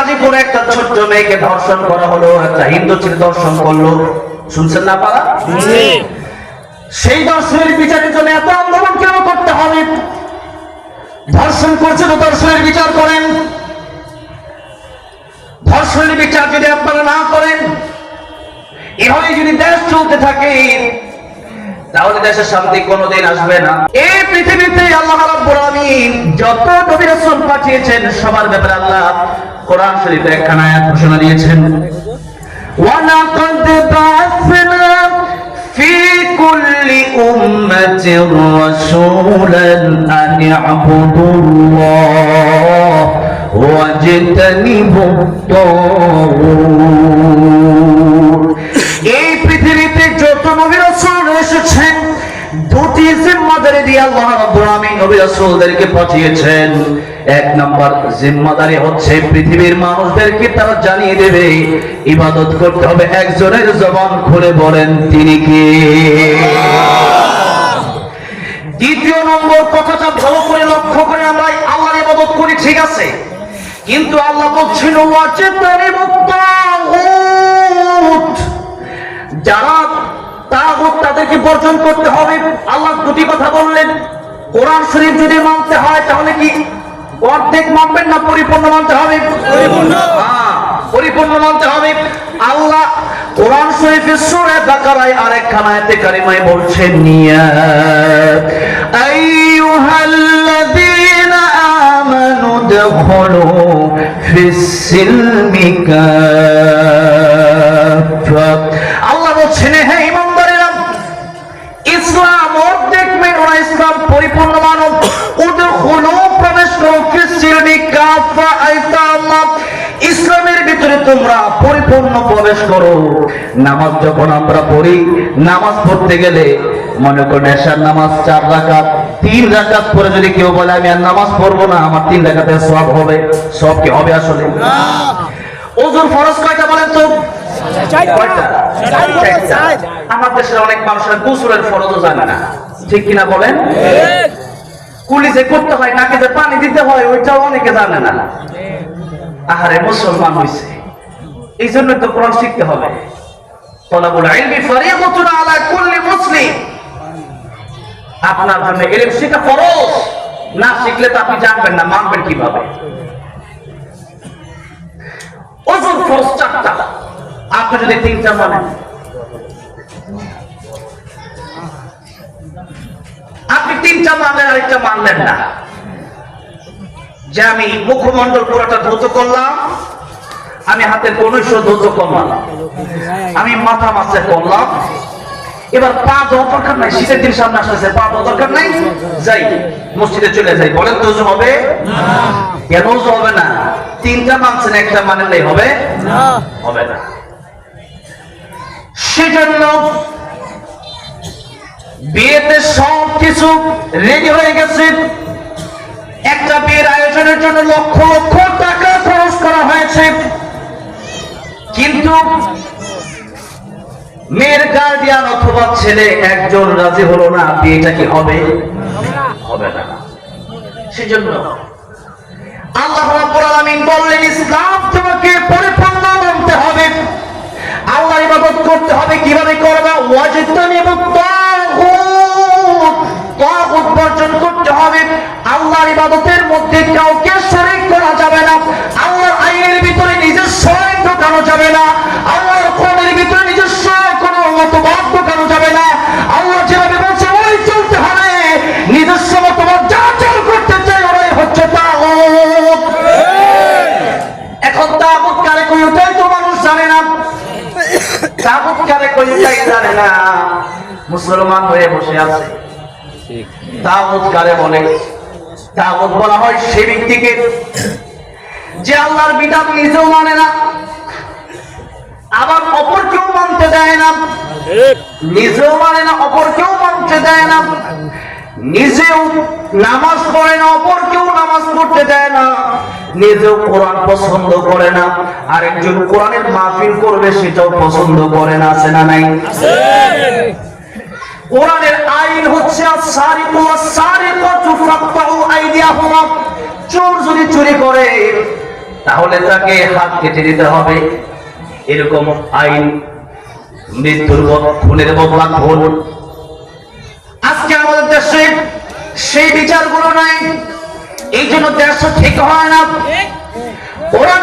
গাজীপুরে একটা ছোট্ট মেয়েকে ধর্ষণ করা হলো একটা হিন্দু ছেলে ধর্ষণ করল। শুনছেন না পারা সেই দর্শনের বিচারের জন্য এত আন্দোলন কেন করতে হবে? ধর্ষণ করছে তো ধর্ষণের বিচার করেন। ধর্ষণের বিচার যদি আপনারা না করেন এভাবে যদি দেশ চলতে থাকে তাহলে দেশের শান্তি কোনোদিন আসবে না। এই পৃথিবীতে আল্লাহ রাব্বুল আলামিন যত নবী রাসূল পাঠিয়েছেন সবার ব্যাপারে আল্লাহ কোরআন শরীফে একখানা আয়াত ঘোষণা দিয়েছেন وَلَقَدْ بَعَثْنَا فِي كُلِّ أُمَّةٍ رَسُولًا أَنِ اعْبُدُوا اللَّهَ وَاجْتَنِبُوا الطَّاغُوتَ এই পৃথিবীতে যত নবী রাসূল এসেছেন দুটি জিম্মাদারি দিয়ে আল্লাহ রাব্বুল আলামিন নবী রাসূলদেরকে পাঠিয়েছেন এক নম্বর জিম্মাদারি হচ্ছে পৃথিবীর মানুষদেরকে তারা জানিয়ে দেবে, ইবাদত করতে হবে। একজনের জবান খুলে বলেন, তিনি কে? দ্বিতীয় নম্বর কথাটা ভালো করে লক্ষ্য করে আমরা আল্লাহর ইবাদত করি, ঠিক আছে? কিন্তু আল্লাহ তাগুত যারা তাগুত তাদেরকে বর্জন করতে হবে। আল্লাহ দুটি কথা বললেন। কোরআন শরীফ যদি মানতে হয়, তাহলে কি অর্ধেক মানবেন না পরিপূর্ণ মানতে হবে। হ্যাঁ, পরিপূর্ণ মানতে হবে। আল্লাহ কোরআন শরীফের সুরে বাকারায় আরেকখানা খানায়তে কারিমায় বলছেন নিয়া আইয়ুহাল্লাযীনা আমানু দখলু ভিতরে তোমরা পরিপূর্ণ প্রবেশ করো। নামাজ যখন আমরা পড়ি, নামাজ পড়তে গেলে মনে করেন এশার নামাজ চার রাকাত, তিন রাকাত পরে যদি কেউ বলে, আমি আর নামাজ পড়ব না, আমার তিন রাকাতে সব হবে। সব কি হবে আসলে? ওজোর ফরজ কয়টা বলেন তো? আমার দেশের অনেক মানুষের গোসলের ফরজও জানে না। ঠিক কিনা বলেন? কুলি যে করতে হয় নাকে যে পানি দিতে হয়, ওইটাও অনেকে জানে না। আহারে, মুসলমান হইছে। এই জন্য তো কোরআন শিখতে হবে। আপনার জন্য না শিখলে তো আপনি জানবেন না, মানবেন কীভাবে। চারটা। আপনি যদি তিনটা মানেন। আপনি তিনটা মানলেন আরেকটা মানলেন না। যে আমি মুখমন্ডল পুরোটা ধৌত করলাম আমি হাতের কনুষ্য ধৌত করলাম আমি মাথা মাছে করলাম। এবার পা দেওয়ার দরকার নাই শীতের দিন সামনে আসতেছে পা দেওয়ার দরকার নাই। যাই মসজিদে চলে যাই। বলেন তো হবে? কেন হবে না? তিনটা মানছেন একটা মানেন নাই হবে? হবে না। সেজন্য বিয়েতে সব কিছু রেডি হয়ে গেছে। একটা বিয়ের আয়োজনের জন্য লক্ষ লক্ষ টাকা খরচ করা হয়েছে। কিন্তু মেয়ের গার্ডিয়ান অথবা ছেলে একজন রাজি হলো না, বিয়েটা কি হবে? হবে না। সেজন্য আল্লাহ রাব্বুল আলামিন বললেন, ইসলাম তোমাকে পরিপূর্ণ মানতে হবে। ইবাদত করতে হবে। কীভাবে করবা? ওয়াজিতানিবুত তাগুত না। আল্লাহর কোরআনের ভিতরে নিজস্ব কোনো মতবাদ ঢোকানো যাবে না। আল্লাহ যেভাবে বলছে ওই চলতে হবে। নিজস্ব মতবাদ যা চাল করতে চাই ওরাই হচ্ছে তাগুত। এখন তাগুত কারে কই ওটাই তো মানুষ জানে না। তাগুত কারে কই ওটাই জানে না। মুসলমান হয়ে বসে আছে। তাগুত কারে বলে? তাগুত বলা হয় সে ব্যক্তিকে যে আল্লাহর বিধান নিজেও মানে না। আবার অপর কেউ মানতে দেয় না। নিজেও মানে না অপর কেউ মানতে দেয় না। নিজেও নামাজ পড়ে না অপর কেউ নামাজ পড়তে দেয় না। নিজেও কোরআন পছন্দ করে না। আরেকজন কোরআনের মাহফিল করবে সেটাও পছন্দ করে না আছে না নাই? কোরআনের আইন হচ্ছে তাহলে তাকে হাত কেটে দিতে হবে। এরকম আইন, মৃত্যুর খুনের বদলা খুন আজকে আমাদের দেশে সেই বিচারগুলো নাই। এই জন্য দেশ ঠিক হয় না। ওরা